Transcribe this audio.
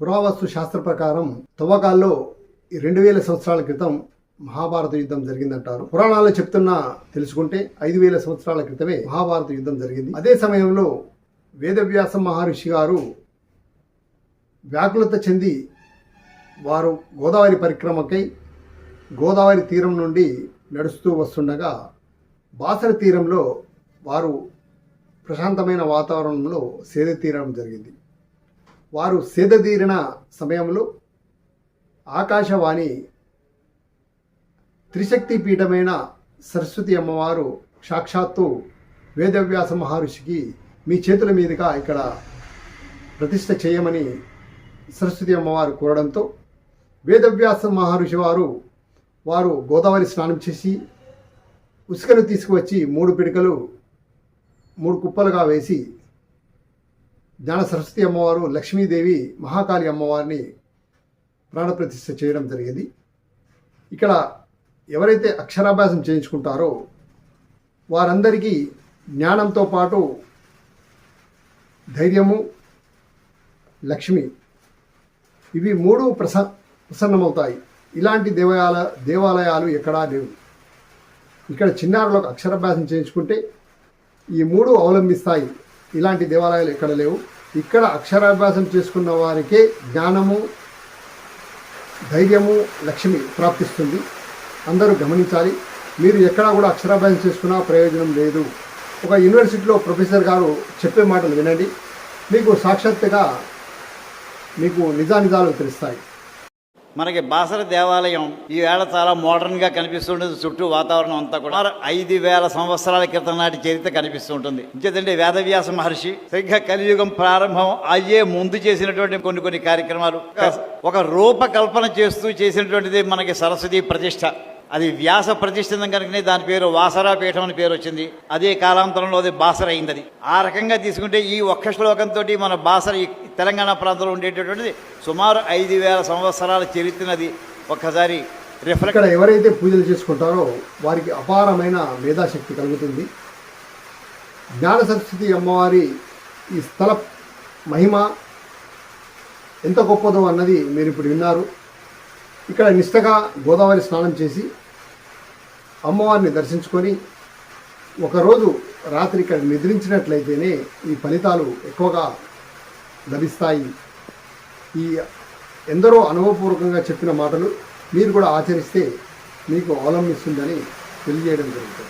పురావస్తు శాస్త్ర ప్రకారం తవ్వకాల్లో ఈ రెండు వేల సంవత్సరాల క్రితం మహాభారత యుద్ధం జరిగిందంటారు. పురాణాలు చెప్తున్నా తెలుసుకుంటే ఐదు వేల సంవత్సరాల క్రితమే మహాభారత యుద్ధం జరిగింది. అదే సమయంలో వేదవ్యాస మహర్షి గారు వ్యాకులత చెంది వారు గోదావరి పరిక్రమకై గోదావరి తీరం నుండి నడుస్తూ వస్తుండగా బాసర తీరంలో వారు ప్రశాంతమైన వాతావరణంలో సేద తీరడం జరిగింది. వారు సేదదీరిన సమయంలో ఆకాశవాణి త్రిశక్తి పీఠమైన సరస్వతి అమ్మవారు సాక్షాత్తు వేదవ్యాస మహర్షికి మీ చేతుల మీదుగా ఇక్కడ ప్రతిష్ట చేయమని సరస్వతి అమ్మవారు కోరడంతో వేదవ్యాస మహర్షి వారు వారు గోదావరి స్నానం చేసి ఉసుకను తీసుకువచ్చి మూడు పిడికలు మూడు కుప్పలుగా వేసి జ్ఞాన సరస్వతి అమ్మవారు లక్ష్మీదేవి మహాకాళి అమ్మవారిని ప్రాణప్రతిష్ఠ చేయడం జరిగింది. ఇక్కడ ఎవరైతే అక్షరాభ్యాసం చేయించుకుంటారో వారందరికీ జ్ఞానంతో పాటు ధైర్యము లక్ష్మి ఇవి మూడు ప్రస ప్రసన్నమవుతాయి. ఇలాంటి దేవాలయ దేవాలయాలు ఎక్కడా లేవు. ఇక్కడ చిన్నారులకు అక్షరాభ్యాసం చేయించుకుంటే ఈ మూడు అవలంబిస్తాయి. ఇలాంటి దేవాలయాలు ఎక్కడ లేవు. ఇక్కడ అక్షరాభ్యాసం చేసుకున్న వారికే జ్ఞానము ధైర్యము లక్ష్మి ప్రాప్తిస్తుంది. అందరూ గమనించాలి. మీరు ఎక్కడా కూడా అక్షరాభ్యాసం చేసుకున్నా ప్రయోజనం లేదు. ఒక యూనివర్సిటీలో ప్రొఫెసర్ గారు చెప్పే మాటలు వినండి. మీకు సాక్షాత్తుగా మీకు నిజానిజాలు తెలుస్తాయి. మనకి బాసర దేవాలయం ఈ వేళ చాలా మోడర్న్గా కనిపిస్తుంటుంది చుట్టూ వాతావరణం అంతా కూడా. ఐదు వేల సంవత్సరాల క్రితం నాటి చరిత్ర కనిపిస్తుంటుంది ఇంకేదండి వేదవ్యాస మహర్షి సరిగ్గా కలియుగం ప్రారంభం అయ్యే ముందు చేసినటువంటి కొన్ని కొన్ని కార్యక్రమాలు. ఒక రూపకల్పన చేస్తూ చేసినటువంటిది మనకి సరస్వతి ప్రతిష్ట. అది వ్యాస ప్రతిష్ఠితం కనుకనే దాని పేరు వాసరా పీఠం అని పేరు వచ్చింది. అదే కాలాంతరంలో అది బాసర అయింది అది ఆ రకంగా తీసుకుంటే ఈ ఒక్క శ్లోకంతో మన బాసర తెలంగాణ ప్రాంతంలో ఉండేటటువంటిది సుమారు ఐదు వేల సంవత్సరాల చరిత్రనది. ఒక్కసారి రిఫ్లెక్ట్ ఇక్కడ ఎవరైతే పూజలు చేసుకుంటారో వారికి అపారమైన మేధాశక్తి కలుగుతుంది. జ్ఞాన సరస్వతి అమ్మవారి ఈ స్థల మహిమ ఎంత గొప్పదో అన్నది మీరు ఇప్పుడు విన్నారు. ఇక్కడ నిష్టగా గోదావరి స్నానం చేసి అమ్మవారిని దర్శించుకొని ఒకరోజు రాత్రి ఇక్కడ నిద్రించినట్లయితేనే ఈ ఫలితాలు ఎక్కువగా లభిస్తాయి. ఈ ఎందరో అనుభవపూర్వకంగా చెప్పిన మాటలు మీరు కూడా ఆచరిస్తే మీకు అవలంబిస్తుందని తెలియజేయడం జరుగుతుంది.